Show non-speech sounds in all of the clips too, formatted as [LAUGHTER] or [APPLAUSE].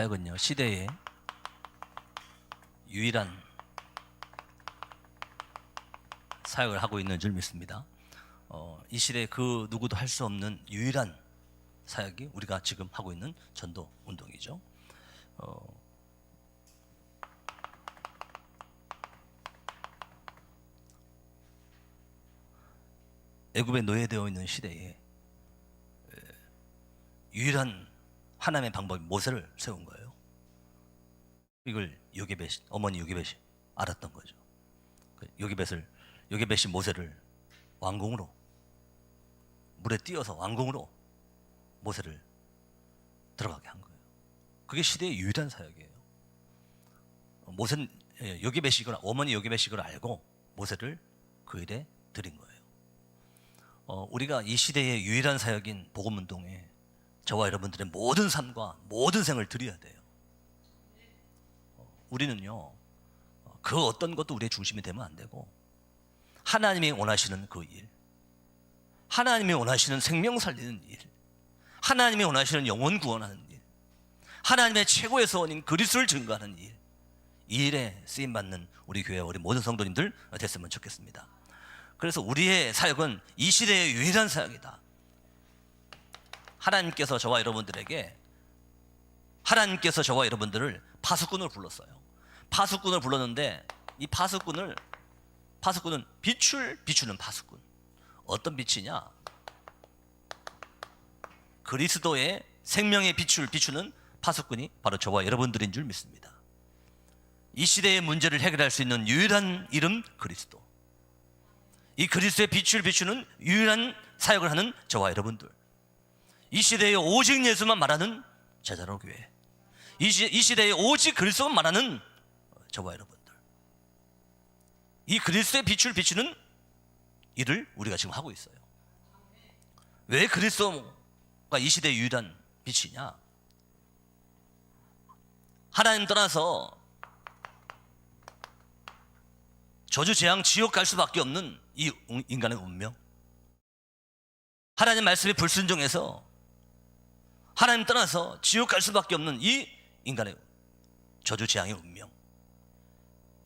사역은요 시대의 유일한 사역을 하고 있는 줄 믿습니다. 어, 이 시대에 그 누구도 할 수 없는 유일한 사역이 우리가 지금 하고 있는 전도 운동이죠. 어, 애굽에 노예되어 있는 시대에 에, 유일한 하나님의 방법이 모세를 세운 거예요. 이걸 요게벳 어머니 요게벳이 알았던 거죠. 그 요게벳을 요게벳이 모세를 왕궁으로 물에 뛰어서 왕궁으로 모세를 들어가게 한 거예요. 그게 시대의 유일한 사역이에요. 모세는 예, 요게벳이 이걸 어머니 요게벳이 이걸 알고 모세를 그 일에 드린 거예요. 어, 우리가 이 시대의 유일한 사역인 복음 운동에 저와 여러분들의 모든 삶과 모든 생을 드려야 돼요. 어, 우리는요 어, 그 어떤 것도 우리의 중심이 되면 안 되고 하나님이 원하시는 그 일, 하나님이 원하시는 생명 살리는 일, 하나님이 원하시는 영혼 구원하는 일, 하나님의 최고의 소원인 그리스도를 증거하는 일, 이 일에 쓰임 받는 우리 교회 우리 모든 성도님들 됐으면 좋겠습니다. 그래서 우리의 사역은 이 시대의 유일한 사역이다. 하나님께서 저와 여러분들에게 하나님께서 저와 여러분들을 파수꾼을 불렀어요. 파수꾼을 불렀는데 이 파수꾼을 파수꾼은 빛을 비추는 파수꾼. 어떤 빛이냐? 그리스도의 생명의 빛을 비추는 파수꾼이 바로 저와 여러분들인 줄 믿습니다. 이 시대의 문제를 해결할 수 있는 유일한 이름 그리스도. 이 그리스도의 빛을 비추는 유일한 사역을 하는 저와 여러분들. 이 시대에 오직 예수만 말하는 제자로 교회. 이, 시, 이 시대에 오직 그리스도만 말하는 저와 여러분들. 이 그리스도의 빛을 비추는 일을 우리가 지금 하고 있어요. 왜 그리스도가 이 시대의 유일한 빛이냐? 하나님 떠나서 저주 재앙 지옥 갈 수밖에 없는 이 인간의 운명. 하나님 말씀에 불순종해서 하나님 떠나서 지옥 갈 수밖에 없는 이 인간의 저주 재앙의 운명.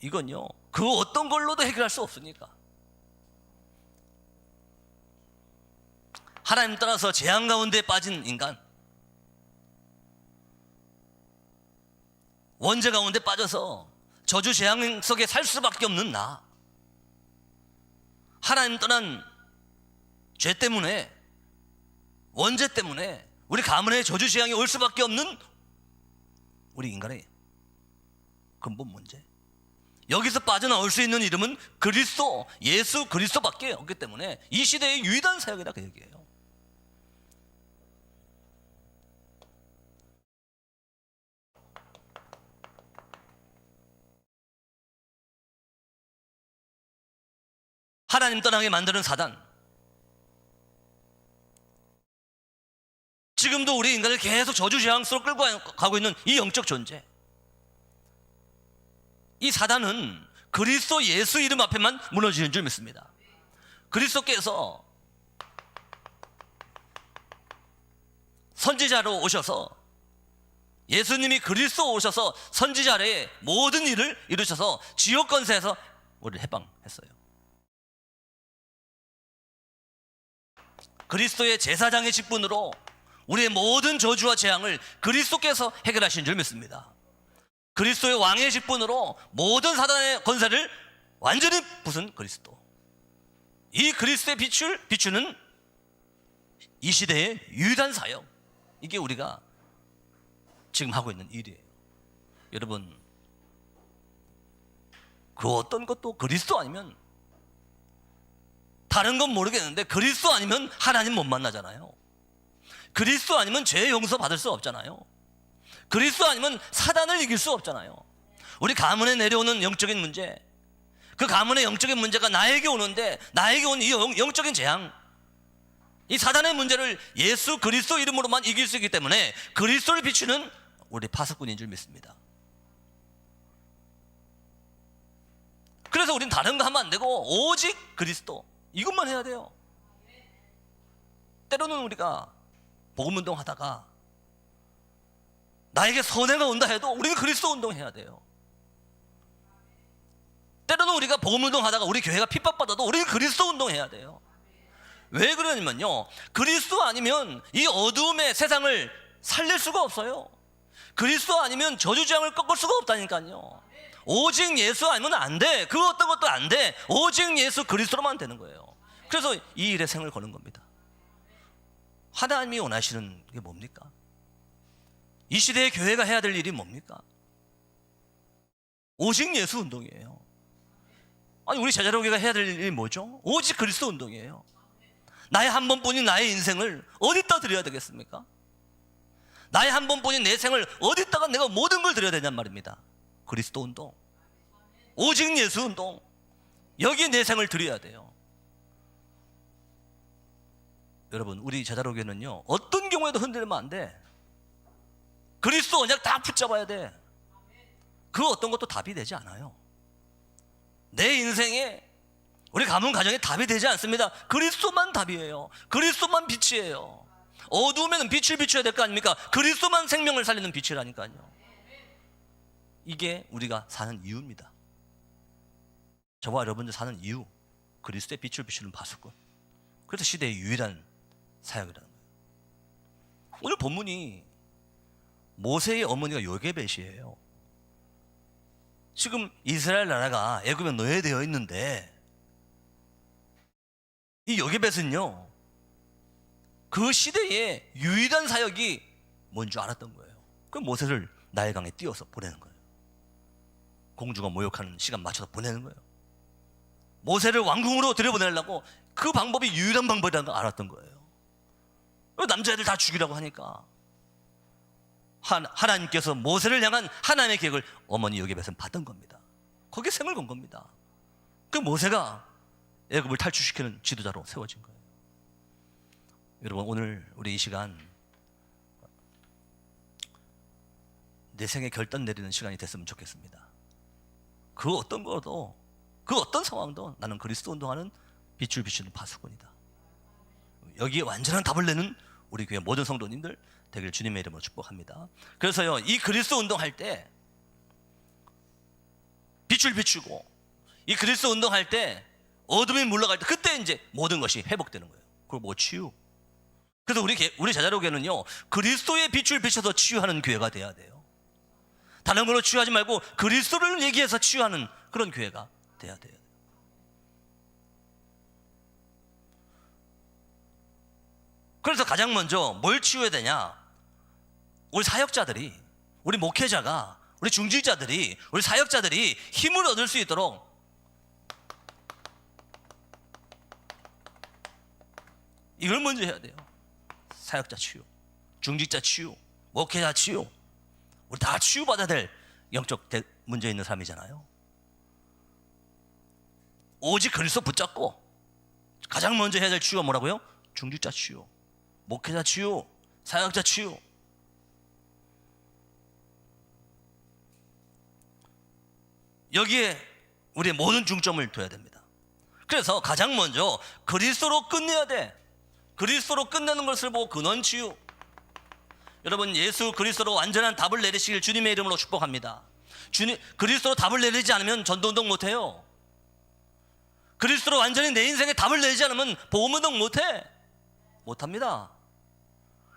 이건요, 그 어떤 걸로도 해결할 수 없으니까. 하나님 떠나서 재앙 가운데 빠진 인간. 원죄 가운데 빠져서 저주 재앙 속에 살 수밖에 없는 나. 하나님 떠난 죄 때문에 원죄 때문에 우리 가문에 저주 재앙이 올 수밖에 없는 우리 인간의 근본 문제. 여기서 빠져나올 수 있는 이름은 그리스도, 예수 그리스도밖에 없기 때문에 이 시대의 유일한 사역이라 그 얘기예요. 하나님 떠나게 만드는 사단. 지금도 우리 인간을 계속 저주 재앙 속으로 끌고 가고 있는 이 영적 존재. 이 사단은 그리스도 예수 이름 앞에만 무너지는 줄 믿습니다. 그리스도께서 선지자로 오셔서 예수님이 그리스도 오셔서 선지자의 모든 일을 이루셔서 지옥 권세에서 우리를 해방했어요. 그리스도의 제사장의 직분으로 우리의 모든 저주와 재앙을 그리스도께서 해결하신 줄 믿습니다. 그리스도의 왕의 직분으로 모든 사단의 권세를 완전히 부순 그리스도. 이 그리스도의 빛을 비추는 이 시대의 유일한 사역. 이게 우리가 지금 하고 있는 일이에요. 여러분, 그 어떤 것도 그리스도 아니면 다른 건 모르겠는데 그리스도 아니면 하나님 못 만나잖아요. 그리스도 아니면 죄 용서 받을 수 없잖아요. 그리스도 아니면 사단을 이길 수 없잖아요. 우리 가문에 내려오는 영적인 문제, 그 가문의 영적인 문제가 나에게 오는데 나에게 온 이 영적인 재앙, 이 사단의 문제를 예수 그리스도 이름으로만 이길 수 있기 때문에 그리스도를 비추는 우리 파수꾼인 줄 믿습니다. 그래서 우린 다른 거 하면 안 되고 오직 그리스도 이것만 해야 돼요. 때로는 우리가 복음 운동 하다가 나에게 선해가 온다 해도 우리는 그리스도 운동해야 돼요. 때로는 우리가 복음 운동하다가 우리 교회가 핍박받아도 우리는 그리스도 운동해야 돼요. 왜 그러냐면요. 그리스도 아니면 이 어두움의 세상을 살릴 수가 없어요. 그리스도 아니면 저주장을 꺾을 수가 없다니까요. 오직 예수 아니면 안 돼. 그 어떤 것도 안 돼. 오직 예수 그리스도로만 되는 거예요. 그래서 이 일에 생을 거는 겁니다. 하나님이 원하시는 게 뭡니까? 이 시대의 교회가 해야 될 일이 뭡니까? 오직 예수 운동이에요. 아니 우리 제자로교가 해야 될 일이 뭐죠? 오직 그리스도 운동이에요. 나의 한 번뿐인 나의 인생을 어디다 드려야 되겠습니까? 나의 한 번뿐인 내 생을 어디다가 내가 모든 걸 드려야 되냔 말입니다. 그리스도 운동, 오직 예수 운동, 여기에 내 생을 드려야 돼요. 여러분, 우리 제자로교는요 어떤 경우에도 흔들리면 안 돼. 그리스도 언약 다 붙잡아야 돼. 그 어떤 것도 답이 되지 않아요. 내 인생에 우리 가문 가정에 답이 되지 않습니다. 그리스도만 답이에요. 그리스도만 빛이에요. 어두우면 빛을 비춰야 될 거 아닙니까? 그리스도만 생명을 살리는 빛이라니까요. 이게 우리가 사는 이유입니다. 저와 여러분들 사는 이유, 그리스도의 빛을 비추는 바수꾼. 그래서 시대의 유일한 사역이라는 거예요. 오늘 본문이 모세의 어머니가 요게벳이에요. 지금 이스라엘 나라가 애굽에 노예되어 있는데 이 요게벳은요 그 시대의 유일한 사역이 뭔 줄 알았던 거예요. 그 모세를 나일강에 띄워서 보내는 거예요. 공주가 모욕하는 시간 맞춰서 보내는 거예요. 모세를 왕궁으로 들여보내려고 그 방법이 유일한 방법이라는 걸 알았던 거예요. 남자애들 다 죽이라고 하니까 하- 하나님께서 모세를 향한 하나님의 계획을 어머니 요게벳은 받은 겁니다. 거기에 생을 건 겁니다. 그 모세가 애굽을 탈출시키는 지도자로 세워진 거예요. 여러분 오늘 우리 이 시간 내 생에 결단 내리는 시간이 됐으면 좋겠습니다. 그 어떤 것도 그 어떤 상황도 나는 그리스도 운동하는 빛을 비추는 파수꾼이다. 여기에 완전한 답을 내는 우리 교회 모든 성도님들 되길 주님의 이름으로 축복합니다. 그래서요 이 그리스도 운동할 때 빛을 비추고 이 그리스도 운동할 때 어둠이 물러갈 때 그때 이제 모든 것이 회복되는 거예요. 그리고 뭐 치유. 그래서 우리 개- 우리 제자로교는요 그리스도의 빛을 비춰서 치유하는 교회가 돼야 돼요. 다른 걸로 치유하지 말고 그리스도를 얘기해서 치유하는 그런 교회가 돼야 돼요. 그래서 가장 먼저 뭘 치유해야 되냐? 우리 사역자들이, 우리 목회자가, 우리 중직자들이, 우리 사역자들이 힘을 얻을 수 있도록 이걸 먼저 해야 돼요. 사역자 치유, 중직자 치유, 목회자 치유. 우리 다 치유받아야 될 영적 대- 문제 있는 사람이잖아요. 오직 그리스도 붙잡고 가장 먼저 해야 될 치유가 뭐라고요? 중직자 치유, 목회자 치유, 사역자 치유. 여기에 우리의 모든 중점을 둬야 됩니다. 그래서 가장 먼저 그리스도로 끝내야 돼. 그리스도로 끝내는 것을 보고 근원 치유. 여러분 예수 그리스도로 완전한 답을 내리시길 주님의 이름으로 축복합니다. 주님 그리스도로 답을 내리지 않으면 전도 운동 못 해요. 그리스도로 완전히 내 인생에 답을 내리지 않으면 보험 운동 못 해. 못합니다.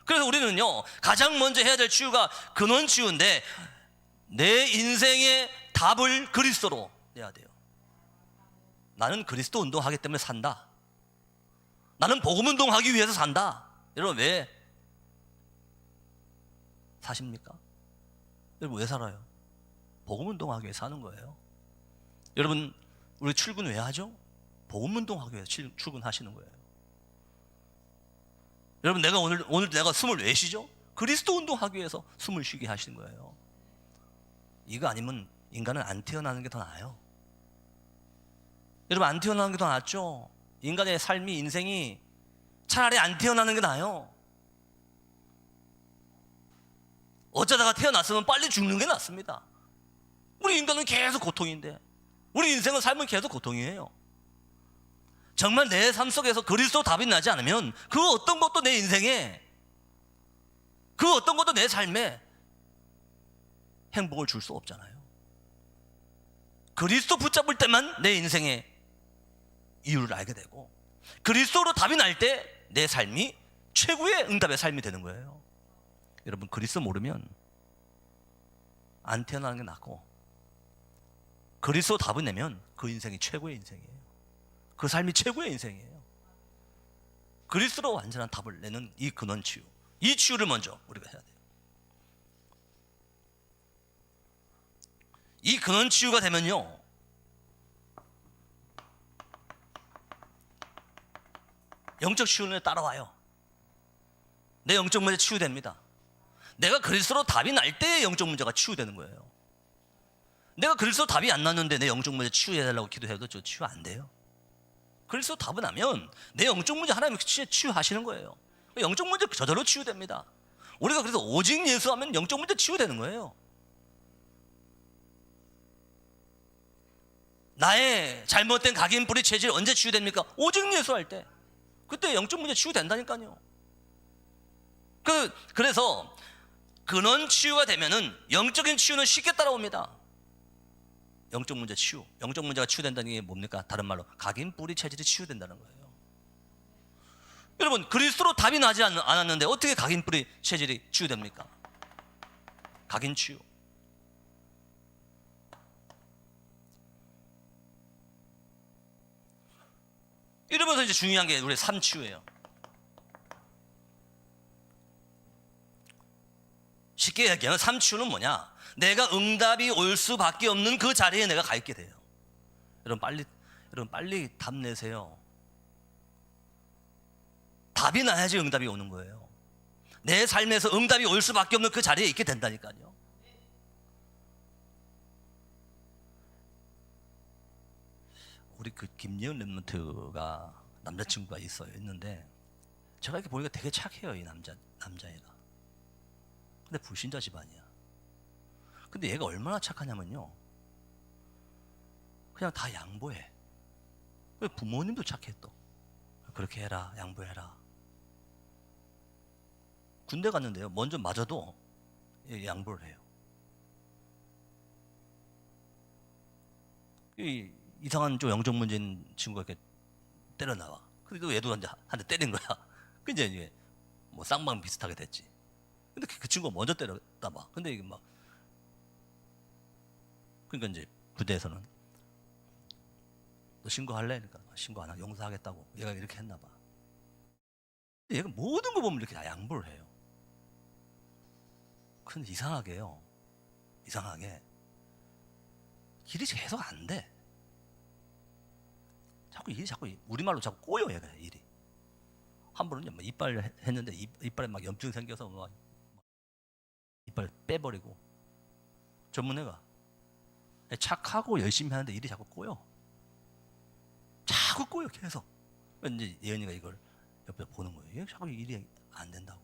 그래서 우리는요 가장 먼저 해야 될 치유가 근원 치유인데 내 인생의 답을 그리스도로 내야 돼요. 나는 그리스도 운동하기 때문에 산다. 나는 복음 운동하기 위해서 산다. 여러분 왜 사십니까? 여러분 왜 살아요? 복음 운동하기 위해 사는 거예요. 여러분 우리 출근 왜 하죠? 복음 운동하기 위해 출- 출근하시는 거예요. 여러분 내가 오늘 오늘 내가 숨을 왜 쉬죠? 그리스도 운동하기 위해서 숨을 쉬게 하신 거예요. 이거 아니면 인간은 안 태어나는 게 더 나아요. 여러분 안 태어나는 게 더 낫죠? 인간의 삶이 인생이 차라리 안 태어나는 게 나아요. 어쩌다가 태어났으면 빨리 죽는 게 낫습니다. 우리 인간은 계속 고통인데, 우리 인생은 삶은 계속 고통이에요. 정말 내 삶 속에서 그리스도 답이 나지 않으면 그 어떤 것도 내 인생에, 그 어떤 것도 내 삶에 행복을 줄 수 없잖아요. 그리스도 붙잡을 때만 내 인생의 이유를 알게 되고 그리스도로 답이 날 때 내 삶이 최고의 응답의 삶이 되는 거예요. 여러분 그리스도 모르면 안 태어나는 게 낫고 그리스도 답을 내면 그 인생이 최고의 인생이에요. 그 삶이 최고의 인생이에요. 그리스도로 완전한 답을 내는 이 근원 치유. 이 치유를 먼저 우리가 해야 돼요. 이 근원 치유가 되면요. 영적 치유는 따라와요. 내 영적 문제 치유됩니다. 내가 그리스도로 답이 날때 영적 문제가 치유되는 거예요. 내가 그리스도 답이 안 났는데 내 영적 문제 치유해달라고 기도해도 저 치유 안 돼요. 그리스도 답은 나면 내 영적 문제 하나님이 치유- 치유하시는 거예요. 영적 문제 저절로 치유됩니다. 우리가 그래서 오직 예수하면 영적 문제 치유되는 거예요. 나의 잘못된 각인 뿌리 체질 언제 치유됩니까? 오직 예수할 때. 그때 영적 문제 치유된다니까요. 그 그래서 근원 치유가 되면은 영적인 치유는 쉽게 따라옵니다. 영적 문제 치유. 영적 문제가 치유된다는 게 뭡니까? 다른 말로 각인 뿌리 체질이 치유된다는 거예요. 여러분 그리스도로 답이 나지 않- 않았는데 어떻게 각인 뿌리 체질이 치유됩니까? 각인 치유. 이러면서 이제 중요한 게 우리 삶 치유예요. 쉽게 얘기하면 삶 치유는 뭐냐? 내가 응답이 올 수밖에 없는 그 자리에 내가 가 있게 돼요. 여러분 빨리 여러분 빨리 답 내세요. 답이 나야지 응답이 오는 거예요. 내 삶에서 응답이 올 수밖에 없는 그 자리에 있게 된다니까요. 우리 그 김예은 랩런트가 남자친구가 있어요. 있는데 제가 이렇게 보니까 되게 착해요. 이 남자 남자애가. 근데 불신자 집안이야. 근데 얘가 얼마나 착하냐면요. 그냥 다 양보해. 왜 부모님도 또. 그렇게 해라, 양보해라. 군대 갔는데요. 먼저 맞아도 예, 양보를 해요. 이 이상한 좀 영적 문제인 친구가 이렇게 때려 나와. 그래도 얘도 이제 한대 때린 거야. [LAUGHS] 그 이제 이제 뭐 쌍방 비슷하게 됐지. 근데 그, 그 친구가 먼저 때렸다 봐. 근데 이게 막 그러니까 이제 부대에서는 너 신고할래? 그러니까 신고 안 하. 용서하겠다고. 얘가 이렇게 했나 봐. 근데 얘가 모든 거 보면 이렇게 다 양보를 해요. 근데 이상하게요. 이상하게 일이 계속 안 돼. 자꾸 일이 자꾸 우리말로 자꾸 꼬여 얘가 일이. 한 번은 뭐 이빨 했- 했는데 입, 이빨에 막 염증 생겨서 막 이빨 빼버리고 전문의가 착하고 열심히 하는데 일이 자꾸 꼬여. 자꾸 꼬여 계속. 이제 예은이가 이걸 옆에 보는 거예요. 얘 자꾸 일이 안 된다고.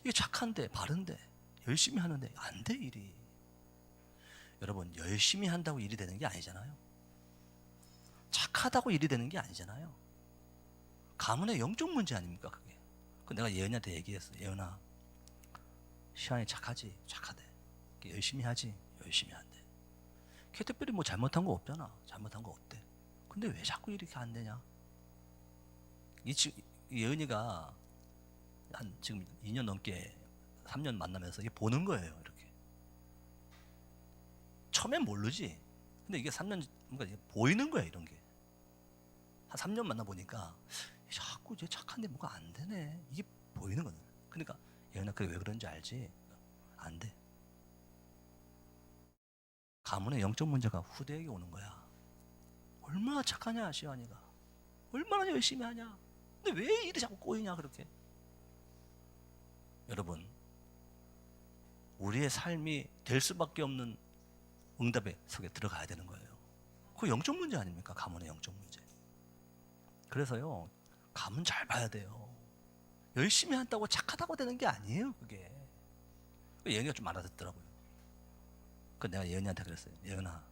이게 착한데 바른데 열심히 하는데 안 돼 일이. 여러분 열심히 한다고 일이 되는 게 아니잖아요. 착하다고 일이 되는 게 아니잖아요. 가문의 영적 문제 아닙니까 그게? 그 내가 예은이한테 얘기했어. 예은아, 시안이 착하지, 착하대. 열심히 하지, 열심히 한대. 걔 특별히 뭐 잘못한 거 없잖아. 잘못한 거 없대. 근데 왜 자꾸 이렇게 안 되냐? 이 친, 이 예은이가 한 지금 2년 넘게 3년 만나면서 이게 보는 거예요, 이렇게. 처음엔 모르지. 근데 이게 3년 뭔가 이게 보이는 거야, 이런 게. 한 3년 만나 보니까 자꾸 이제 착한데 뭐가 안 되네. 이게 보이는 거는. 그러니까 예은아 그게 왜 그런지 알지? 안 돼. 가문의 영적 문제가 후대에게 오는 거야. 얼마나 착하냐 시환이가. 얼마나 열심히 하냐. 근데 왜 일이 자꾸 꼬이냐 그렇게. 여러분 우리의 삶이 될 수밖에 없는 응답의 속에 들어가야 되는 거예요. 그 영적 문제 아닙니까? 가문의 영적 문제. 그래서요 가문 잘 봐야 돼요. 열심히 한다고 착하다고 되는 게 아니에요. 그게. 그 예은이가 좀 알아듣더라고요. 그 내가 예은이한테 그랬어요. 예은아,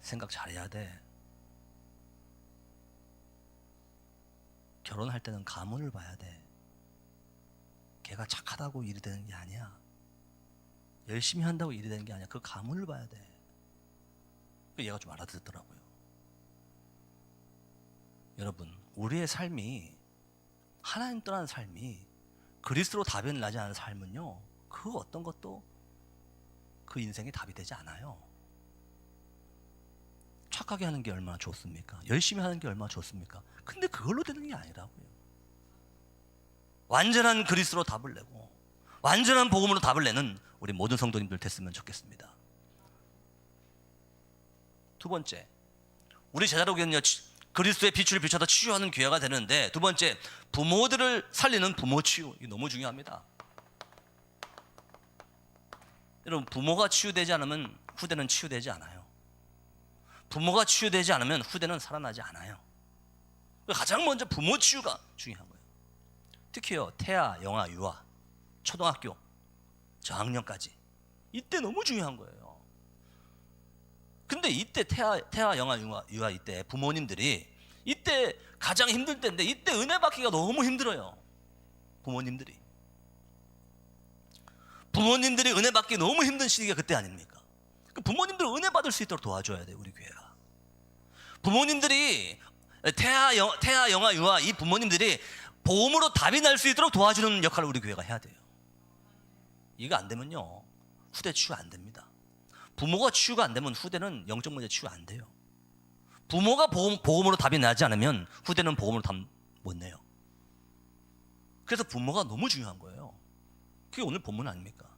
생각 잘해야 돼. 결혼할 때는 가문을 봐야 돼. 걔가 착하다고 일이 되는 게 아니야. 열심히 한다고 일이 되는 게 아니야. 그 가문을 봐야 돼. 그 얘가 좀 알아듣더라고요. 여러분, 우리의 삶이 하나님 떠난 삶이 그리스도로 답이 나지 않은 삶은요. 그 어떤 것도 그 인생의 답이 되지 않아요. 착하게 하는 게 얼마나 좋습니까? 열심히 하는 게 얼마나 좋습니까? 근데 그걸로 되는 게 아니라고요. 완전한 그리스도로 답을 내고 완전한 복음으로 답을 내는 우리 모든 성도님들 됐으면 좋겠습니다. 두 번째, 우리 제자로기는요 그리스도의 빛을 비춰서 치유하는 교회가 되는데 두 번째 부모들을 살리는 부모 치유 이 너무 중요합니다. 여러분 부모가 치유되지 않으면 후대는 치유되지 않아요. 부모가 치유되지 않으면 후대는 살아나지 않아요. 가장 먼저 부모 치유가 중요한 거예요. 특히요 태아, 영아, 유아, 초등학교 저학년까지 이때 너무 중요한 거예요. 근데 이때 태아, 태아, 영아, 유아, 유아 이때 부모님들이 이때 가장 힘들 때인데 이때 은혜 받기가 너무 힘들어요. 부모님들이 부모님들이 은혜 받기 너무 힘든 시기가 그때 아닙니까? 그 부모님들 은혜 받을 수 있도록 도와줘야 돼 우리 교회가. 부모님들이 태아, 영, 태아, 영아, 유아 이 부모님들이 보험으로 답이 날 수 있도록 도와주는 역할을 우리 교회가 해야 돼요. 이거 안 되면요 후대 치유 안 됩니다. 부모가 치유가 안 되면 후대는 영적 문제 치유 안 돼요. 부모가 보험, 보험으로 답이 나지 않으면 후대는 보험으로 답 못 내요. 그래서 부모가 너무 중요한 거예요. 그게 오늘 본문 아닙니까?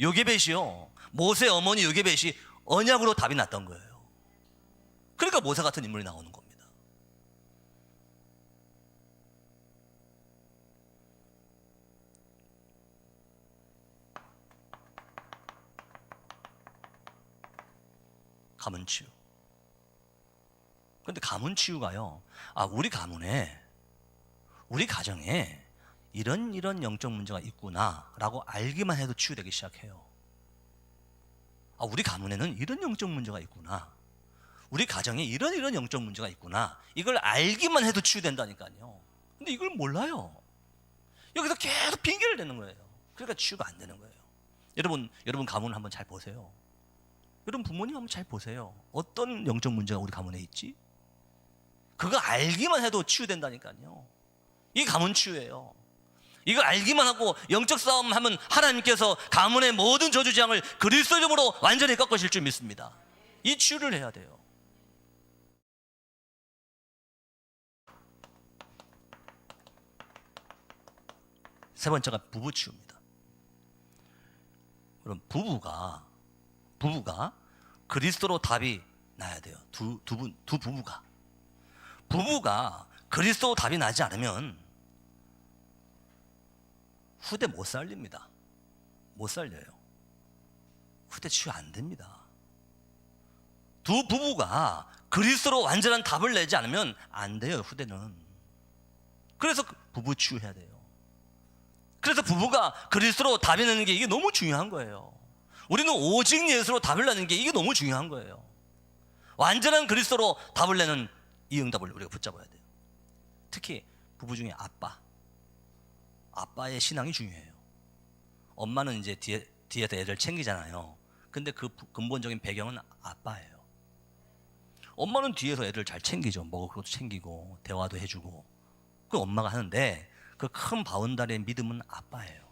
요게벳이요. 모세 어머니 요게벳이 언약으로 답이 났던 거예요. 그러니까 모세 같은 인물이 나오는 겁니다. 가문 치유. 근데 가문 치유가요. 아, 우리 가문에 우리 가정에 이런 이런 영적 문제가 있구나라고 알기만 해도 치유되기 시작해요. 아, 우리 가문에는 이런 영적 문제가 있구나. 우리 가정에 이런 이런 영적 문제가 있구나. 이걸 알기만 해도 치유된다니까요. 근데 이걸 몰라요. 여기서 계속 핑계를 대는 거예요. 그러니까 치유가 안 되는 거예요. 여러분, 여러분 가문을 한번 잘 보세요. 여러분 부모님 한번 잘 보세요. 어떤 영적 문제가 우리 가문에 있지? 그거 알기만 해도 치유된다니까요. 이 가문 치유예요. 이거 알기만 하고 영적 싸움 하면 하나님께서 가문의 모든 저주장을 그리스도 이름으로 완전히 꺾으실 줄 믿습니다. 이 치유를 해야 돼요. 세 번째가 부부 치유입니다. 그럼 부부가 부부가 그리스도로 답이 나야 돼요. 두 두 분두 부부가 부부가 그리스도 답이 나지 않으면 후대 못 살립니다. 못 살려요. 후대 치유 안 됩니다. 두 부부가 그리스도로 완전한 답을 내지 않으면 안 돼요, 후대는. 그래서 그 부부 치유해야 돼요. 그래서 부부가 그리스도로 답이 내는 게 이게 너무 중요한 거예요. 우리는 오직 예수로 답을 내는 게 이게 너무 중요한 거예요. 완전한 그리스도로 답을 내는 이 응답을 우리가 붙잡아야 돼요. 특히 부부 중에 아빠. 아빠의 신앙이 중요해요. 엄마는 이제 뒤에, 뒤에서 애들 챙기잖아요. 근데 그 부- 근본적인 배경은 아빠예요. 엄마는 뒤에서 애들 잘 챙기죠. 먹을 것도 챙기고, 대화도 해주고. 그 엄마가 하는데, 그 큰 바운다리의 믿음은 아빠예요.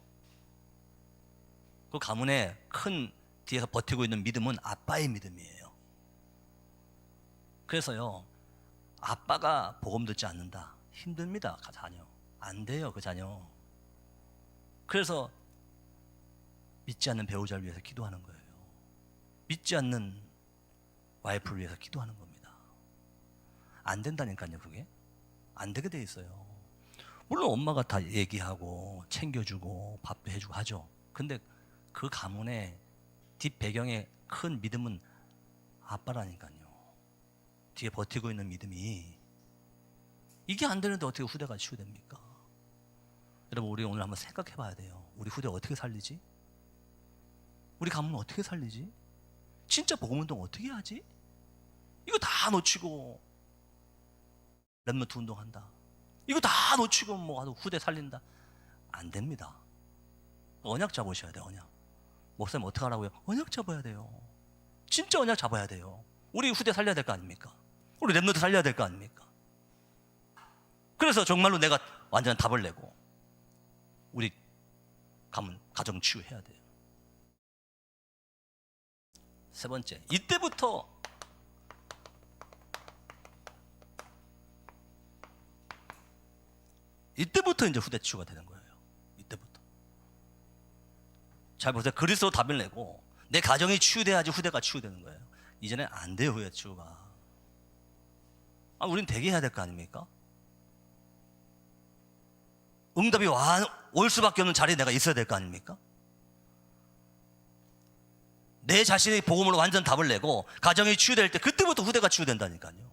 그 가문에 큰 뒤에서 버티고 있는 믿음은 아빠의 믿음이에요. 그래서요, 아빠가 복음 듣지 않는다. 힘듭니다, 그 자녀. 안 돼요, 그 자녀. 그래서 믿지 않는 배우자를 위해서 기도하는 거예요. 믿지 않는 와이프를 위해서 기도하는 겁니다. 안 된다니까요, 그게. 안 되게 돼 있어요. 물론 엄마가 다 얘기하고 챙겨주고 밥도 해주고 하죠. 근데 그 가문의 뒷 배경에 큰 믿음은 아빠라니까요. 뒤에 버티고 있는 믿음이 이게 안 되는데 어떻게 후대가 치유됩니까? 여러분 우리 오늘 한번 생각해 봐야 돼요. 우리 후대 어떻게 살리지? 우리 가문 어떻게 살리지? 진짜 복음 운동 어떻게 하지? 이거 다 놓치고 랩노트 운동한다. 이거 다 놓치고 뭐 후대 살린다. 안 됩니다. 언약 잡으셔야 돼요, 언약. 목사님 어떻게 하라고요? 언약 잡아야 돼요. 진짜 언약 잡아야 돼요. 우리 후대 살려야 될 거 아닙니까? 우리 랩노트 살려야 될 거 아닙니까? 그래서 정말로 내가 완전 답을 내고 우리 가문 가정 치유해야 돼요. 세 번째, 이때부터 이때부터 이제 후대 치유가 되는 거예요. 이때부터. 잘 보세요. 그리스도 답을 내고 내 가정이 치유돼야지 후대가 치유되는 거예요. 이전에 안 돼요, 후대 치유가. 아, 우린 되게 해야 될 거 아닙니까? 응답이 와, 올 수밖에 없는 자리에 내가 있어야 될 거 아닙니까? 내 자신의 복음으로 완전 답을 내고 가정이 치유될 때 그때부터 후대가 치유된다니까요.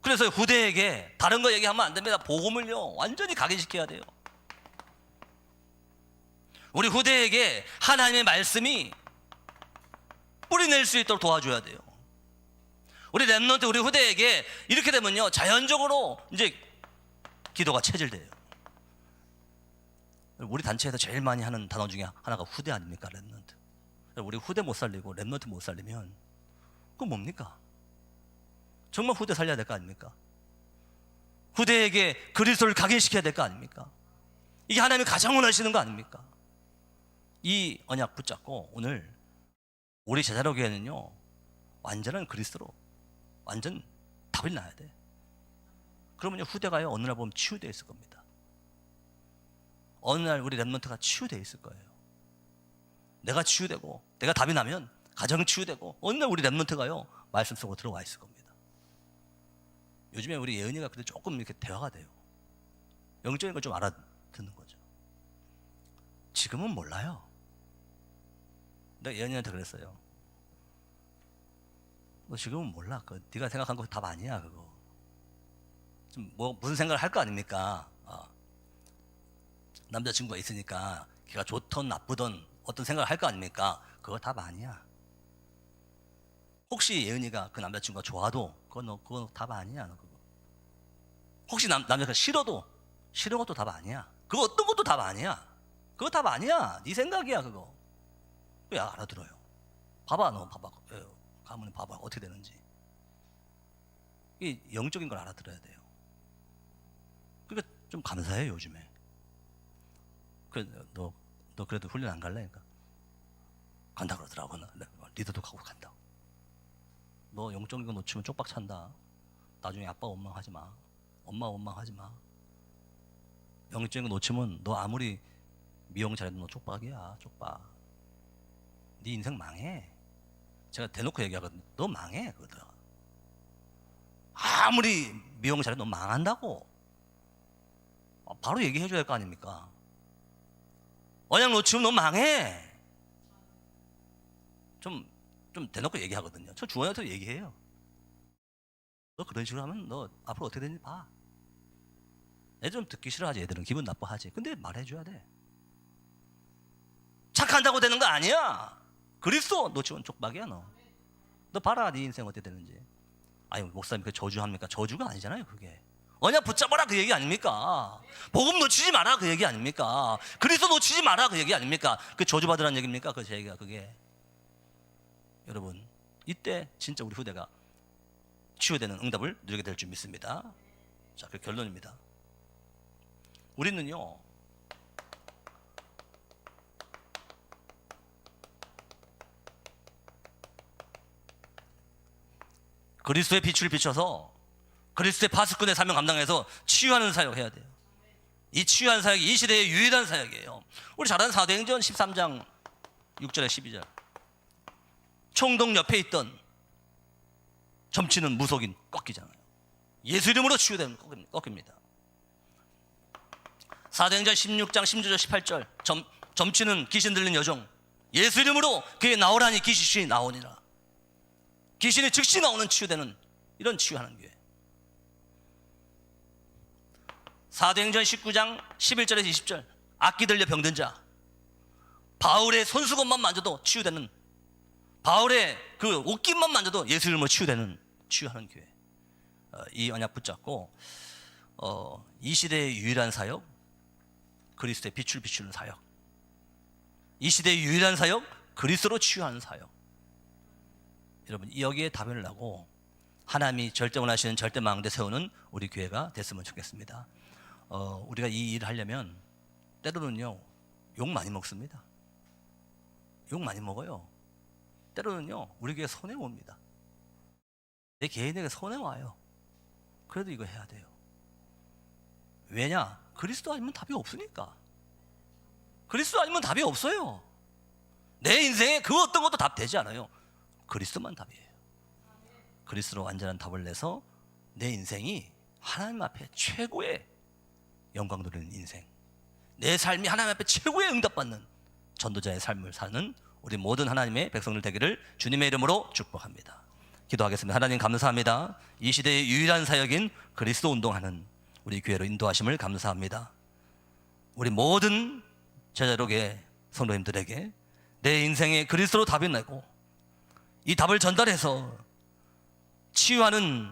그래서 후대에게 다른 거 얘기하면 안 됩니다. 복음을요 완전히 각인시켜야 돼요. 우리 후대에게 하나님의 말씀이 뿌리낼 수 있도록 도와줘야 돼요. 우리 랩런트 우리 후대에게 이렇게 되면요 자연적으로 이제 기도가 체질돼요. 우리 단체에서 제일 많이 하는 단어 중에 하나가 후대 아닙니까 랩런트. 우리 후대 못 살리고 랩런트 못 살리면 그건 뭡니까? 정말 후대 살려야 될 거 아닙니까? 후대에게 그리스도를 각인시켜야 될 거 아닙니까? 이게 하나님이 가장 원하시는 거 아닙니까? 이 언약 붙잡고 오늘 우리 제자로교회는요 완전한 그리스도로 완전 답이 나야 돼. 그러면요 후대가요 어느 날 보면 치유되어 있을 겁니다. 어느 날 우리 랩런트가 치유되어 있을 거예요. 내가 치유되고 내가 답이 나면 가정이 치유되고 어느 날 우리 랩런트가요 말씀 속으로 들어와 있을 겁니다. 요즘에 우리 예은이가 그래도 조금 이렇게 대화가 돼요. 영적인 걸 좀 알아듣는 거죠. 지금은 몰라요. 내가 예은이한테 그랬어요. 너 지금은 몰라. 그 네가 생각한 거 답 아니야 그거. 좀 뭐 무슨 생각을 할 거 아닙니까? 어. 남자친구가 있으니까 걔가 좋던 나쁘던 어떤 생각을 할 거 아닙니까? 그거 답 아니야. 혹시 예은이가 그 남자친구가 좋아도 그건 너 그건 답 아니야 너 그거. 혹시 남 남자가 싫어도 싫은 것도 답 아니야. 그거 어떤 것도 답 아니야. 그거 답 아니야. 네 생각이야 그거. 왜 알아들어요? 봐봐 너 봐봐. 예, 가문에 봐봐 어떻게 되는지. 이 영적인 걸 알아들어야 돼요. 그러니까 좀 감사해요 요즘에. 그너너 너 그래도 훈련 안 갈래? 그러니까 간다 그러더라고. 나 리더도 가고 간다. 너 영적인 거 놓치면 쪽박 찬다. 나중에 아빠 원망하지 마. 엄마 원망하지 마. 영적인 거 놓치면 너 아무리 미용 잘해도 너 쪽박이야. 쪽박. 네 인생 망해. 제가 대놓고 얘기하거든. 너 망해. 그거든. 아무리 미용 잘해도 너 망한다고. 아, 바로 얘기해 줘야 될거 아닙니까? 언약 놓치면 너 망해. 좀, 좀 대놓고 얘기하거든요. 저 주원한테 얘기해요. 너 그런 식으로 하면 너 앞으로 어떻게 되는지 봐. 애들 좀 듣기 싫어하지. 애들은 기분 나빠하지. 근데 말해줘야 돼. 착한다고 되는 거 아니야. 그리스도 놓치면 족박이야 너. 너 봐라 네 인생 어떻게 되는지. 아니 목사님 그 저주합니까? 저주가 아니잖아요 그게. 언약 붙잡아라 그 얘기 아닙니까? 복음 놓치지 마라 그 얘기 아닙니까? 그리스도 놓치지 마라 그 얘기 아닙니까? 그 저주받으라는 얘기입니까? 그제 얘기가 그게. 여러분 이때 진짜 우리 후대가 치유되는 응답을 누리게 될 줄 믿습니다. 자, 그 결론입니다. 우리는요. 그리스도의 빛을 비춰서 그리스도의 파수꾼의 사명 감당해서 치유하는 사역을 해야 돼요. 이 치유한 사역이 이 시대의 유일한 사역이에요. 우리 잘 아는 사도행전 13장 6절에 12절. 총동 옆에 있던 점치는 무속인 꺾이잖아요. 예수 이름으로 치유되면 꺾입- 꺾입니다. 사도행전 16장 16절 18절 점, 점치는 귀신 들린 여종 예수 이름으로 그에 나오라니 귀신이 나오니라. 귀신이 즉시 나오는 치유되는 이런 치유하는 교회. 사도행전 19장 11절에서 20절 악기 들려 병든 자. 바울의 손수건만 만져도 치유되는 바울의 그 옷깃만 만져도 예수 이름으로 치유되는 치유하는 교회. 어, 이 언약 붙잡고 어, 이 시대의 유일한 사역 그리스도의 빛을 비추는 사역. 이 시대의 유일한 사역 그리스도로 치유하는 사역 여러분 여기에 답변을 하고 하나님이 절대 원하시는 절대 망대 세우는 우리 교회가 됐으면 좋겠습니다. 어, 우리가 이 일을 하려면 때로는요 욕 많이 먹습니다. 욕 많이 먹어요. 때로는요 우리 교회 손해 옵니다. 내 개인에게 손해 와요. 그래도 이거 해야 돼요. 왜냐? 그리스도 아니면 답이 없으니까. 그리스도 아니면 답이 없어요. 내 인생에 그 어떤 것도 답 되지 않아요 그리스도만 답이에요 그리스도로 완전한 답을 내서 내 인생이 하나님 앞에 최고의 영광 누리는 인생 내 삶이 하나님 앞에 최고의 응답받는 전도자의 삶을 사는 우리 모든 하나님의 백성들 되기를 주님의 이름으로 축복합니다. 기도하겠습니다. 하나님 감사합니다. 이 시대의 유일한 사역인 그리스도 운동하는 우리 교회로 인도하심을 감사합니다. 우리 모든 제자록의 성도님들에게 내 인생에 그리스도로 답이 나고 이 답을 전달해서 치유하는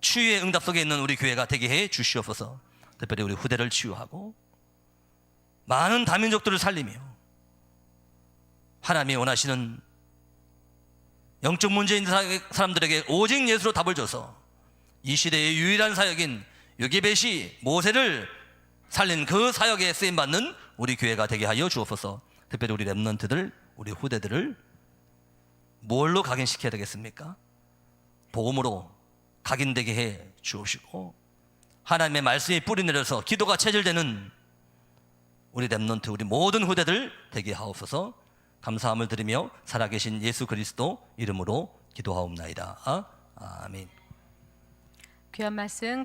치유의 응답 속에 있는 우리 교회가 되게 해 주시옵소서. 특별히 우리 후대를 치유하고 많은 다민족들을 살리며 하나님이 원하시는 영적 문제 있는 사- 사람들에게 오직 예수로 답을 줘서 이 시대의 유일한 사역인 요게벳이 모세를 살린 그 사역에 쓰임 받는 우리 교회가 되게 하여 주옵소서. 특별히 우리 렘넌트들, 우리 후대들을 뭘로 각인시켜야 되겠습니까? 복음으로 각인되게 해 주옵시고 하나님의 말씀이 뿌리 내려서 기도가 체질되는 우리 렘넌트 우리 모든 후대들 되게 하옵소서. 감사함을 드리며 살아계신 예수 그리스도 이름으로 기도하옵나이다. 아멘. 귀한 말씀